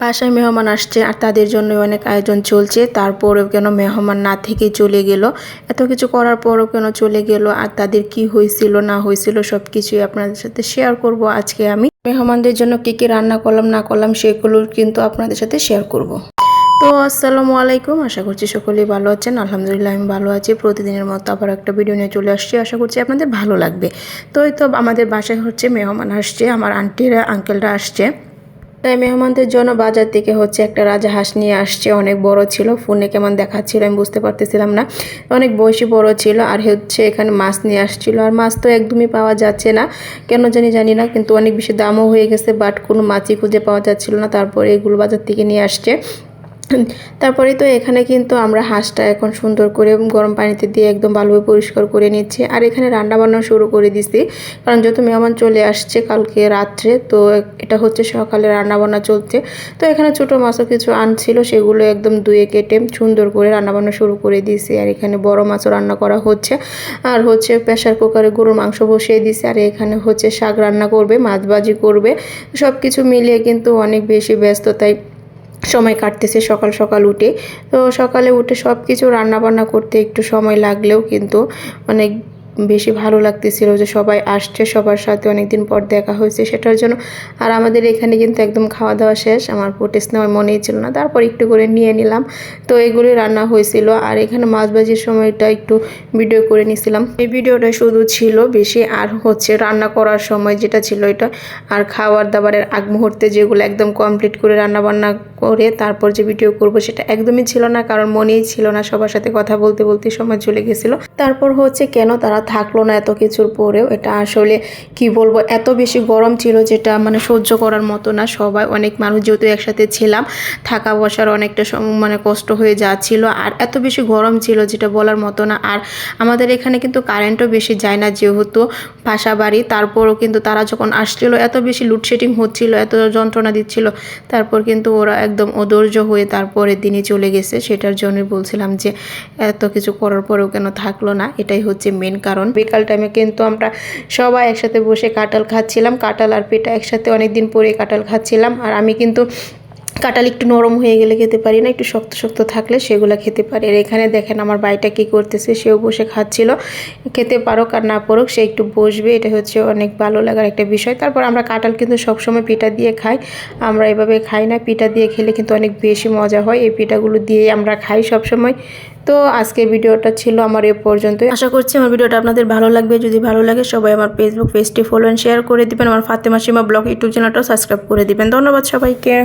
বাসায় মেহমান আসছে আর তাদের জন্য অনেক আয়োজন চলছে। তারপরেও কেন মেহমান না থেকে চলে গেল? এত কিছু করার পরও কেন চলে গেল? আর তাদের কি হয়েছিল, না হয়েছিল সব কিছুই আপনাদের সাথে শেয়ার করব আজকে আমি। মেহমানদের জন্য কি কি রান্না করলাম, না করলাম সেগুলো কিন্তু আপনাদের সাথে শেয়ার করব। তো আসসালামু আলাইকুম, আশা করছি সকলেই ভালো আছেন। আলহামদুলিল্লাহ আমি ভালো আছি। প্রতিদিনের মতো আবার একটা ভিডিও নিয়ে চলে আসছি। আশা করছি আপনাদের ভালো লাগবে। তো এই তো আমাদের বাসায় হচ্ছে মেহমান আসছে। আমার আন্টিরা আঙ্কেলরা আসছে। তাই মেহমানদের জন্য বাজার থেকে হচ্ছে একটা রাজা হাঁস নিয়ে আসছে। অনেক বড় ছিল, ফোনে কেমন দেখাচ্ছিল আমি বুঝতে পারতেছিলাম না। অনেক বয়সী বড় ছিল আর হচ্ছে এখানে মাছ নিয়ে আসছিল। আর মাছ তো একদমই পাওয়া যাচ্ছে না, কেন জানি জানি না, কিন্তু অনেক বেশি দামও হয়ে গেছে বাট কোনো মাছই খুঁজে পাওয়া যাচ্ছিল না। তারপরে এগুলো বাজার থেকে নিয়ে আসছে। তারপরে তো এখানে কিন্তু আমরা হাঁসটা এখন সুন্দর করে গরম পানিতে দিয়ে একদম ভালোভাবে পরিষ্কার করে নিচ্ছি। আর এখানে রান্না বান্না শুরু করে দিছি। কারণ যত মেহমান চলে আসছে কালকে রাত্রে, তো এটা হচ্ছে সকালে রান্না বান্না চলছে। তো এখানে ছোটো মাছও কিছু আনছিল, সেগুলো একদম ধুয়ে কেটে সুন্দর করে রান্না বান্না শুরু করে দিয়েছি আর এখানে বড় মাছও রান্না করা হচ্ছে। আর হচ্ছে প্রেশার কুকারে গরুর মাংস বসিয়ে দিছি। আর এখানে হচ্ছে শাক রান্না করবে, মাছ ভাজি করবে। সব কিছু মিলিয়ে কিন্তু অনেক বেশি ব্যস্ততায় সময় কাটতেছে সকাল সকাল উঠে। তো সকালে উঠে সব কিছু রান্নাবান্না করতে একটু সময় লাগলেও কিন্তু অনেক বেশি ভালো লাগতেছিল যে সবাই আসছে, সবার সাথে অনেকদিন পর দেখা হয়েছে সেটার জন্য। আর আমাদের এখানে কিন্তু একদম খাওয়া দাওয়া শেষ। আমার পোটেস নেওয়ার মনেই ছিল না। তারপর একটু করে নিয়ে নিলাম। তো এগুলি রান্না হয়েছিল। আর এখানে মাছ ভাজির সময়টা একটু ভিডিও করে নিয়েছিলাম এই ভিডিওটা শুধু ছিল বেশি আর হচ্ছে রান্না করার সময় যেটা ছিল এটা। আর খাওয়ার দাবারের আগ মুহূর্তে যেগুলো একদম কমপ্লিট করে রান্না বান্না করে তারপর যে ভিডিও করব সেটা একদমই ছিল না। কারণ মনেই ছিল না সবার সাথে কথা বলতে বলতে সময় চলে গেছিল। তারপর হচ্ছে কেন তারা থাকল না এত কিছুর পরেও, এটা আসলে কি বলব, এত বেশি গরম ছিল যেটা মানে সহ্য করার মতো না। সবাই, অনেক মানুষ যেহেতু একসাথে ছিলাম, থাকা বসার অনেকটা মানে কষ্ট হয়ে যাচ্ছিল। আর এত বেশি গরম ছিল যেটা বলার মতো না। আর আমাদের এখানে কিন্তু কারেন্টও বেশি যায় না যেহেতু বাসা বাড়ি তারপরও কিন্তু তারা যখন আসছিল, এত বেশি লোডশেডিং হচ্ছিল, এত যন্ত্রণা দিচ্ছিল। তারপর কিন্তু ওরা একদম অধৈর্য হয়ে তারপরের দিনই চলে গেছে। সেটার জন্যই বলছিলাম যে, এত কিছু করার পরেও কেন থাকল না? এটাই হচ্ছে মেন কারণ। বিকাল টাইমে কিন্তু আমরা সবাই একসাথে বসে কাঁঠাল খাচ্ছিলাম। কাঁঠাল আর পেটা একসাথে অনেক দিন পরে কাঁঠাল খাচ্ছিলাম। আর আমি কিন্তু কাঁঠাল একটু নরম হয়ে গেলে খেতে পারি না, একটু শক্ত শক্ত থাকলে সেগুলো খেতে পারি। আর এখানে দেখেন আমার বাড়িটা কী করতেছে, সেও বসে খাচ্ছিল। খেতে পারুক আর না পারুক সে একটু বসবে, এটা হচ্ছে অনেক ভালো লাগার একটা বিষয়। তারপর আমরা কাঁঠাল কিন্তু সবসময় পিঠা দিয়ে খাই, আমরা এভাবে খাই না, পিঠা দিয়ে খেলে কিন্তু অনেক বেশি মজা হয়, এই পিঠাগুলো দিয়েই আমরা খাই সবসময়। তো আজকে ভিডিওটা ছিল আমার এ পর্যন্ত আশা করছি আমার ভিডিওটা আপনাদের ভালো লাগবে, যদি ভালো লাগে সবাই আমার ফেসবুক পেজটি ফলো অ্যান্ড শেয়ার করে দিবেন, আমার ফাতেমা সীমা ব্লগ ইউটিউব চ্যানেলটাও সাবস্ক্রাইব করে দিবেন। ধন্যবাদ সবাইকে।